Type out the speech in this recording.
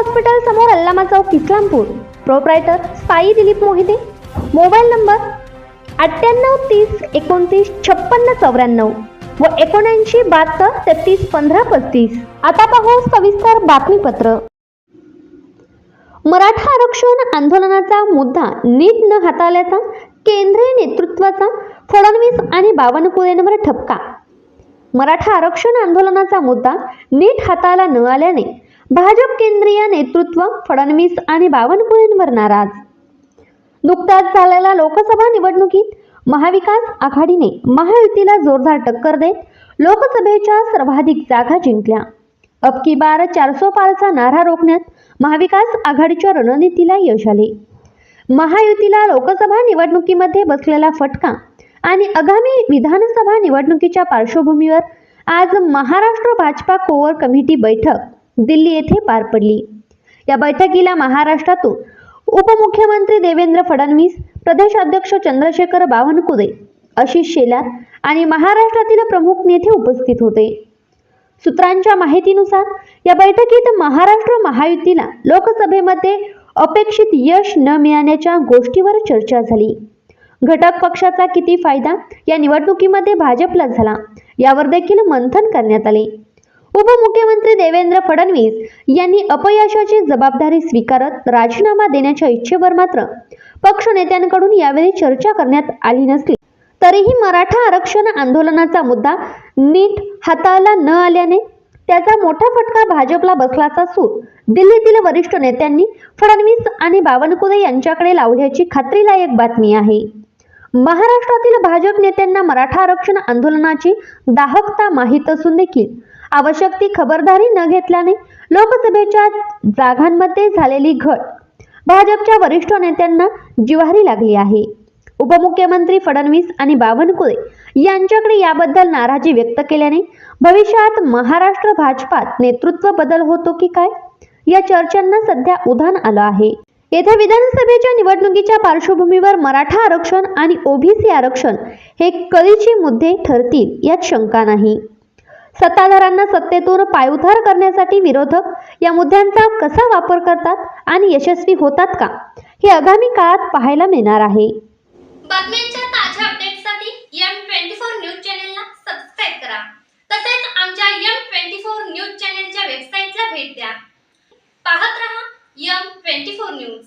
Hospital समोर अल्लामा चौक Islampur proprietor Sai Dilip Mohite. Mobile number अठ्ठ्याण्णव तीस एकोणतीस छप्पन्न चौऱ्याण्णव व एकोणऐंशी बहात्तर तेहतीस पंधरा पस्तीस. आता पाहू सविस्तर बातमीपत्र. मराठा आरक्षण आंदोलनाचा मुद्दा नीट न हाताळल्याचा केंद्रीय नेतृत्वाचा फडणवीस आणि बावनकुळेंवर ठपका. मराठा आरक्षण आंदोलनाचा मुद्दा नीट हाताळला न आल्याने भाजप केंद्रीय नेतृत्व फडणवीस आणि बावनकुळेंवर नाराज. नुकताच झालेल्या लोकसभा निवडणुकीत महाविकास आघाडीने महायुतीला जोरदार टक्कर देत लोकसभेच्या सर्वाधिक जागा जिंकल्या. अब की बार चारसो पारचा नारा रोखण्यात महाविकास आघाडीच्या रणनीतीला यश आले. महायुतीला लोकसभा निवडणुकीमध्ये बसलेला फटका आणि आगामी विधानसभा निवडणुकीच्या पार्श्वभूमीवर आज महाराष्ट्र भाजपा कोअर कमिटी बैठक दिल्ली येथे पार पडली. या बैठकीला महाराष्ट्रातून उपमुख्यमंत्री देवेंद्र फडणवीस प्रदेशाध्यक्ष चंद्रशेखर बावनकुळे आशिष शेलार आणि महाराष्ट्रातील प्रमुख नेते उपस्थित होते. सूत्रांच्या माहितीनुसार या बैठकीत महाराष्ट्र महायुतीला लोकसभेमध्ये अपेक्षित यश न मिळाल्याच्या गोष्टीवर चर्चा झाली. घटक पक्षाचा किती फायदा या निवडणुकीमध्ये भाजपला झाला यावर देखील मंथन करण्यात आले. उपमुख्यमंत्री देवेंद्र फडणवीस यांनी अपयशाची जबाबदारी स्वीकारत राजीनामा देण्याच्या इच्छेवर मात्र पक्ष नेत्यांकडून यावेळी चर्चा करण्यात आली नसली. तरीही मराठा आरक्षण आंदोलनाचा मुद्दा नीट हाताळला न आल्याने त्याचा मोठा फटका भाजपला बसलाचा सूर दिल्लीतील वरिष्ठ नेत्यांनी फडणवीस आणि बावनकुळे यांच्याकडे लावल्याची खात्रीलायक बातमी आहे. महाराष्ट्रातील भाजप नेत्यांना मराठा आरक्षण आंदोलनाची दाहकता माहीत असून देखील आवश्यक ती खबरदारी न घेतल्याने लोकसभेच्या जागांमध्ये झालेली घट भाजपच्या वरिष्ठ नेत्यांना जिव्हारी लागली आहे. उपमुख्यमंत्री फडणवीस आणि बावनकुळे यांच्याकडे याबद्दल नाराजी व्यक्त केल्याने भविष्यात महाराष्ट्र भाजपात नेतृत्व बदल होतो की काय? या चर्चांना सध्या उधाण आलं आहे. येथे विधानसभेच्या निवडणुकीच्या पार्श्वभूमीवर मराठा आरक्षण आणि ओबीसी आरक्षण हे कळीचे मुद्दे ठरतील यात शंका नाही. सत्ताधाऱ्यांना सत्तेतून पायउतार करण्यासाठी विरोधक या मुद्द्यांचा कसा वापर करतात आणि यशस्वी होतात का हे आगामी काळात पाहायला मिळणार आहे. बातम्यांच्या ताज्या अपडेट्ससाठी एम ट्वेंटी फोर न्यूज चॅनेलला सबस्क्राईब करा. तसेच आमच्या एम ट्वेंटी फोर न्यूज चॅनेलच्या वेबसाईटला भेट द्या. पाहत रहा एम ट्वेंटी फोर न्यूज.